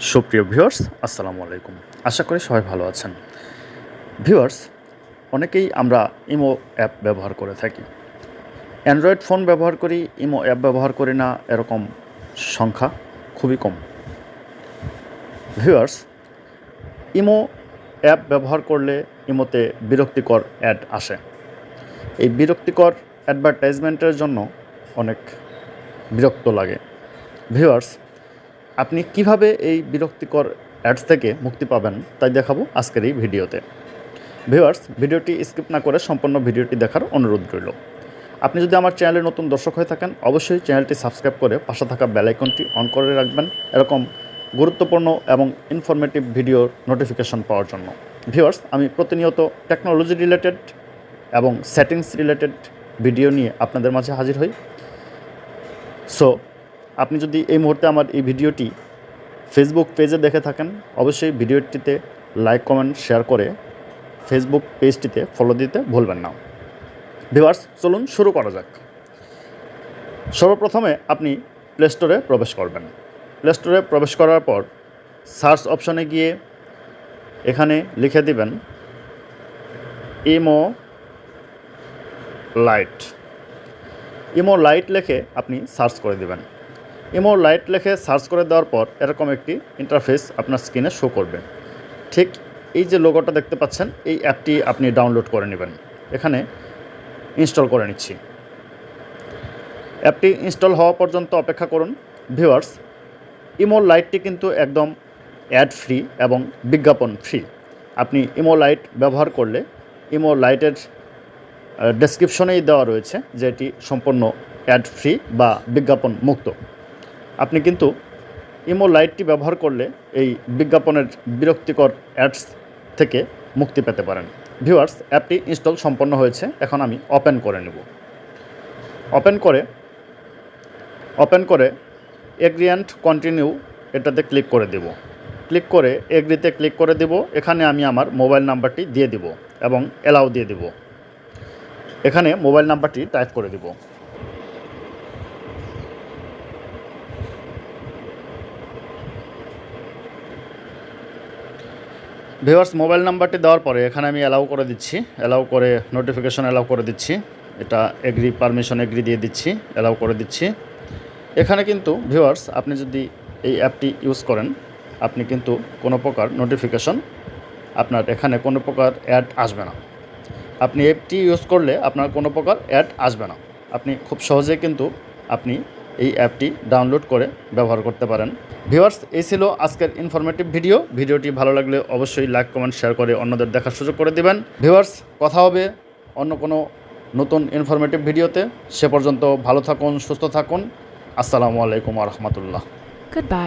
সুপ্রিয় ভিউয়ার্স, আসসালামু আলাইকুম। আশা করি সবাই ভালো আছেন। ভিউয়ার্স, অনেকেই আমরা ইমো অ্যাপ ব্যবহার করে থাকি। অ্যান্ড্রয়েড ফোন ব্যবহার করি, ইমো অ্যাপ ব্যবহার করি না, এরকম সংখ্যা খুবই কম। ভিউয়ার্স, ইমো অ্যাপ ব্যবহার করলে ইমোতে বিরক্তিকর অ্যাড আসে। এই বিরক্তিকর অ্যাডভার্টাইজমেন্টের জন্য অনেক বিরক্ত লাগে। ভিউয়ার্স আপনি কীভাবে এই বিরক্তিকর অ্যাডস থেকে মুক্তি পাবেন তাই দেখাবো আজকের এই ভিডিওতে। ভিউয়ার্স, ভিডিওটি স্কিপ না করে সম্পূর্ণ ভিডিওটি দেখার অনুরোধ রইল। আপনি যদি আমার চ্যানেলে নতুন দর্শক হয়ে থাকেন, অবশ্যই চ্যানেলটি সাবস্ক্রাইব করে পাশে থাকা বেল আইকনটি অন করে রাখবেন এরকম গুরুত্বপূর্ণ এবং ইনফরমেটিভ ভিডিওর নোটিফিকেশন পাওয়ার জন্য। ভিউয়ার্স, আমি প্রতিনিয়ত টেকনোলজি রিলেটেড এবং সেটিংস রিলেটেড ভিডিও নিয়ে আপনাদের মাঝে হাজির হই। সো আপনি যদি এই মুহূর্তে আমার এই ভিডিওটি ফেসবুক পেজে দেখে থাকেন, অবশ্যই ভিডিওটিতে লাইক কমেন্ট শেয়ার করে ফেসবুক পেজটিতে ফলো দিতে ভুলবেন না। ভিউয়ার্স চলুন শুরু করা যাক। সর্বপ্রথমে আপনি প্লে স্টোরে প্রবেশ করবেন। প্লে স্টোরে প্রবেশ করার পর সার্চ অপশনে গিয়ে এখানে লিখে দিবেন ইমো লাইট ইমো লাইট লেখে আপনি সার্চ করে দেবেন। ইমো লাইট লেখে সার্চ করে দেওয়ার পর এরকম একটি ইন্টারফেস আপনার স্ক্রিনে শো করবে। ঠিক এই যে লোগোটা দেখতে পাচ্ছেন, এই অ্যাপটি আপনি ডাউনলোড করে নেবেন। এখানে ইনস্টল করে নিচ্ছি। অ্যাপটি ইনস্টল হওয়া পর্যন্ত অপেক্ষা করুন। ভিউয়ার্স ইমো লাইটটি কিন্তু একদম অ্যাড ফ্রি এবং বিজ্ঞাপন ফ্রি আপনি ইমো লাইট ব্যবহার করলে ইমো লাইটের ডেসক্রিপশনেই দেওয়া রয়েছে যে এটি সম্পূর্ণ অ্যাড ফ্রি বা বিজ্ঞাপন মুক্ত। আপনি কিন্তু ইমো লাইটটি ব্যবহার করলে এই বিজ্ঞাপনের বিরক্তিকর অ্যাডস থেকে মুক্তি পেতে পারেন। ভিউয়ার্স, অ্যাপটি ইনস্টল সম্পন্ন হয়েছে। এখন আমি ওপেন করে নেব। ওপেন করে ওপেন করে এগ্রি অ্যান্ড কন্টিনিউ এটাতে ক্লিক করে দেব। ক্লিক করে এগ্রিতে ক্লিক করে দেব। এখানে আমি আমার মোবাইল নাম্বারটি দিয়ে দিব এবং অ্যালাউ দিয়ে দিব। এখানে মোবাইল নাম্বারটি টাইপ করে দিব। ভিউয়ার্স, মোবাইল নাম্বারটি দেওয়ার পরে এখানে আমি অ্যালাউ করে দিচ্ছি। অ্যালাউ করে নোটিফিকেশন অ্যালাউ করে দিচ্ছি। এটা এগ্রি পারমিশন এগ্রি দিয়ে দিচ্ছি অ্যালাউ করে দিচ্ছি। এখানে কিন্তু ভিওয়ার্স আপনি যদি এই অ্যাপটি ইউজ করেন, আপনি কিন্তু কোনো প্রকার নোটিফিকেশন আপনার এখানে কোনো প্রকার অ্যাড আসবে না। আপনি অ্যাপটি ইউজ করলে আপনার কোনো প্রকার অ্যাড আসবে না। আপনি খুব সহজে কিন্তু আপনি এই অ্যাপটি ডাউনলোড করে ব্যবহার করতে পারেন। ভিউয়ার্স, এই ছিল আজকের ইনফরমেটিভ ভিডিও ভিডিওটি ভালো লাগলে অবশ্যই লাইক কমেন্ট শেয়ার করে অন্যদের দেখার সুযোগ করে দেবেন। ভিউয়ার্স, কথা হবে অন্য কোনো নতুন ইনফরমেটিভ ভিডিওতে সে পর্যন্ত ভালো থাকুন, সুস্থ থাকুন। আসসালামু আলাইকুম রহমতুল্লাহ। Goodbye.